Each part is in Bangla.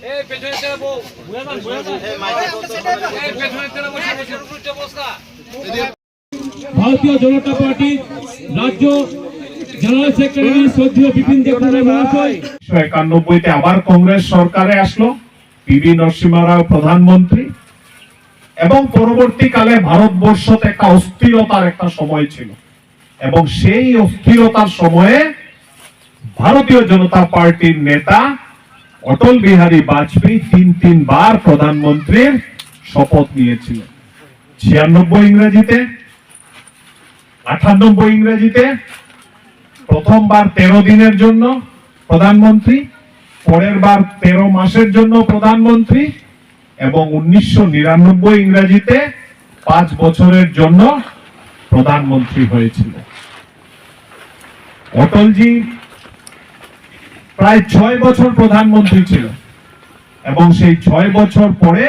এই পেছনে তেরা বউ। বুঝা যান বুঝা যান এই পেছনে তেরা বসে বসে উল্টে বসকা ভারতীয় জনতা পার্টি রাজ্য জেনারেল সেক্রেটারি শ্রদ্ধেয় বিপিন মহাশয়। একানব্বইতে আবার কংগ্রেস সরকারে আসলো পিবি নরসিংহ রাও প্রধানমন্ত্রী। এবং পরবর্তীকালে ভারতবর্ষতে একটা অস্থিরতার একটা সময় ছিল। এবং সেই অস্থিরতার সময়ে ভারতীয় জনতা পার্টির নেতা অটল বিহারী বাজপেয়ী তিন তিনবার প্রধানমন্ত্রীর শপথ নিয়েছিলেন ছিয়ানব্বই ইংরেজিতে, আটানব্বই ইংরেজিতে, প্রথমবার তেরো দিনের জন্য প্রধানমন্ত্রী পরের বার তেরো মাসের জন্য প্রধানমন্ত্রী, এবং উনিশশো নিরানব্বই ইংরেজিতে পাঁচ বছরের জন্য প্রধানমন্ত্রী হয়েছিল। অটলজি প্রায় ছয় বছর প্রধানমন্ত্রী ছিল। এবং সেই ছয় বছর পরে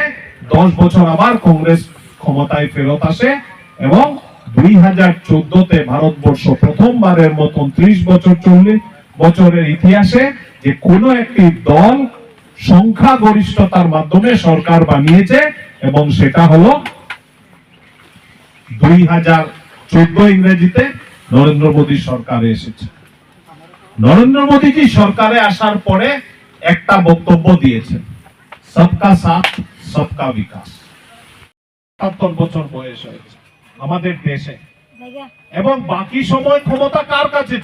দশ বছর আবার কংগ্রেস ক্ষমতায় ফেরত আসে এবং দুই হাজার চোদ্দতে ভারতবর্ষ প্রথমবারের মতন ত্রিশ বছর চল্লিশ বছরের ইতিহাসে যে কোনো একটি দল সংখ্যাগরিষ্ঠতার মাধ্যমে সরকার বানিয়েছে এবং সেটা হলো দুই হাজার চোদ্দ ইংরেজিতে নরেন্দ্র মোদী সরকারে এসেছে। নরেন্দ্র মোদীজি সরকারে আসার পরে একটা বক্তব্য দিয়েছেন সবকা সাথ সবকা বিকাশ। সাতাত্তর বছর বয়স হয়েছে আমাদের দেশে। এবং বাকি সময় ক্ষমতা কার কাছে?